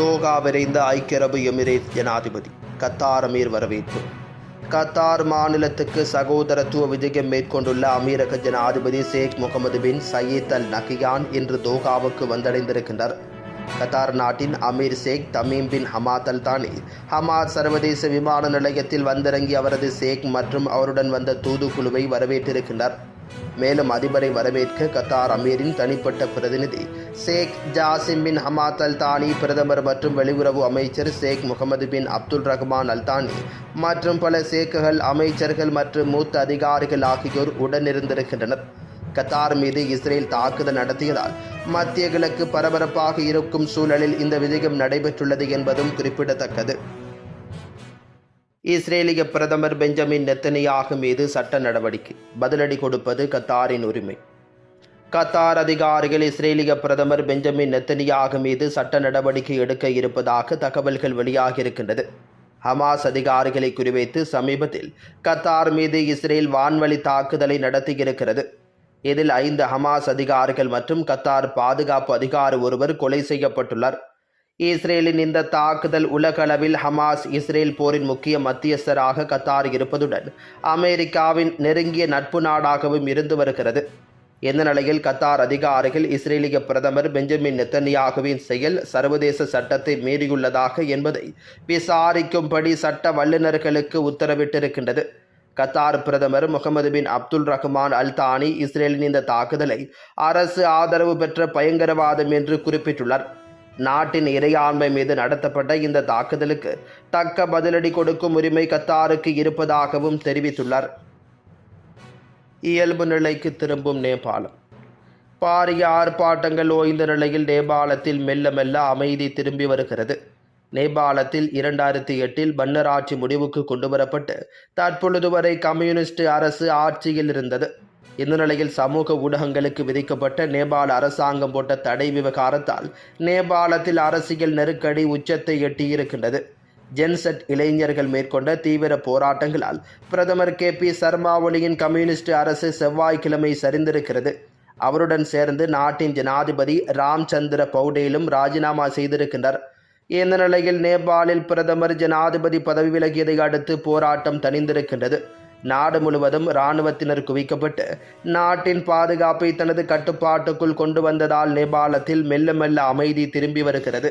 Doha விரைந்த ஐக்கிய அரபு Emirate ஜனாதிபதி. கத்தார் அமீர் வரவேற்பு. கத்தார் மாநிலத்துக்கு சகோதரத்துவ விஜயம் மேற்கொண்டுள்ள அமீரக ஜனாதிபதி ஷேக் முகமது பின் சயீத் அல் நகியான் இன்று தோகாவுக்கு வந்தடைந்திருக்கின்றார். கத்தார் நாட்டின் Amir Sheikh Tamim bin Hamad Al Thani. Hamad சர்வதேச விமான நிலையத்தில் வந்திறங்கி அவரது ஷேக் மற்றும் அவருடன் வந்த தூதுக்குழுவை வரவேற்றிருக்கின்றார். மேலும் அதிபரை வரவேற்க கத்தார் அமீரின் தனிப்பட்ட பிரதிநிதி Sheikh Jassim bin Hamad Al தானி பிரதமர் மற்றும் வெளியுறவு அமைச்சர் ஷேக் முகமது பின் அப்துல் ரஹ்மான் அல் தானி மற்றும் பல ஷேக்குகள் அமைச்சர்கள் மற்றும் மூத்த அதிகாரிகள் ஆகியோர் உடனிருந்திருக்கின்றனர். கத்தார் மீது இஸ்ரேல் தாக்குதல் நடத்தியதால் மத்திய கிழக்கு பரபரப்பாக இருக்கும் சூழலில் இந்த விஜயம் நடைபெற்றுள்ளது என்பதும் குறிப்பிடத்தக்கது. இஸ்ரேலிய பிரதமர் பெஞ்சமின் நெத்தனியாக மீது சட்ட நடவடிக்கை. பதிலடி கொடுப்பது கத்தாரின் உரிமை. கத்தார் அதிகாரிகள் இஸ்ரேலிய பிரதமர் பெஞ்சமின் நெத்தனியாக மீது சட்ட நடவடிக்கை எடுக்க இருப்பதாக தகவல்கள் வெளியாகியிருக்கின்றது. ஹமாஸ் அதிகாரிகளை குறிவைத்து சமீபத்தில் கத்தார் மீது இஸ்ரேல் வான்வழி தாக்குதலை நடத்தியிருக்கிறது. இதில் ஐந்து ஹமாஸ் அதிகாரிகள் மற்றும் கத்தார் பாதுகாப்பு அதிகாரி ஒருவர் கொலை செய்யப்பட்டுள்ளார். இஸ்ரேலின் இந்த தாக்குதல் உலகளவில் ஹமாஸ் இஸ்ரேல் போரின் முக்கிய மத்தியஸ்தராக கத்தார் இருப்பதுடன் அமெரிக்காவின் நெருங்கிய நட்பு நாடாகவும் இருந்து வருகிறது. இந்த நிலையில் கத்தார் அதிகாரிகள் இஸ்ரேலிய பிரதமர் பெஞ்சமின் நெத்தனியாகுவின் செயல் சர்வதேச சட்டத்தை மீறியுள்ளதாக என்பதை விசாரிக்கும்படி சட்ட வல்லுநர்களுக்கு உத்தரவிட்டிருக்கின்றது. கத்தார் பிரதமர் முகமது பின் அப்துல் ரஹ்மான் அல் தானி இஸ்ரேலின் இந்த தாக்குதலை அரசு ஆதரவு பெற்ற பயங்கரவாதம் என்று குறிப்பிட்டுள்ளார். நாட்டின் இறையாண்மை மீது நடத்தப்பட்ட இந்த தாக்குதலுக்கு தக்க பதிலடி கொடுக்கும் உரிமை கத்தாருக்கு இருப்பதாகவும் தெரிவித்துள்ளார். இயல்பு நிலைக்கு திரும்பும் நேபாளம். பாரிய ஆர்ப்பாட்டங்கள் ஓய்ந்த நிலையில் நேபாளத்தில் மெல்ல மெல்ல அமைதி திரும்பி வருகிறது. நேபாளத்தில் இரண்டாயிரத்தி எட்டில் பன்னராட்சி முடிவுக்கு கொண்டு வரப்பட்டு தற்பொழுது வரை கம்யூனிஸ்ட் அரசு ஆட்சியில் இருந்தது. இந்த நிலையில் சமூக ஊடகங்களுக்கு விதிக்கப்பட்ட நேபாள அரசாங்கம் போட்ட தடை விவகாரத்தால் நேபாளத்தில் அரசியல் நெருக்கடி உச்சத்தை எட்டியிருக்கின்றது. ஜென்செட் இளைஞர்கள் மேற்கொண்ட தீவிர போராட்டங்களால் பிரதமர் கே பி சர்மா ஒலியின் கம்யூனிஸ்ட் அரசு செவ்வாய்க்கிழமை சரிந்திருக்கிறது. அவருடன் சேர்ந்து நாட்டின் ஜனாதிபதி ராம்சந்திர பௌடேலும் ராஜினாமா செய்திருக்கின்றார் இந்த நிலையில் நேபாளில் பிரதமர் ஜனாதிபதி பதவி விலகியதை அடுத்து போராட்டம் தணிந்திருக்கின்றது. நாடு முழுவதும் இராணுவத்தினர் குவிக்கப்பட்டு நாட்டின் பாதுகாப்பை தனது கட்டுப்பாட்டுக்குள் கொண்டு வந்ததால் நேபாளத்தில் மெல்ல மெல்ல அமைதி திரும்பி வருகிறது.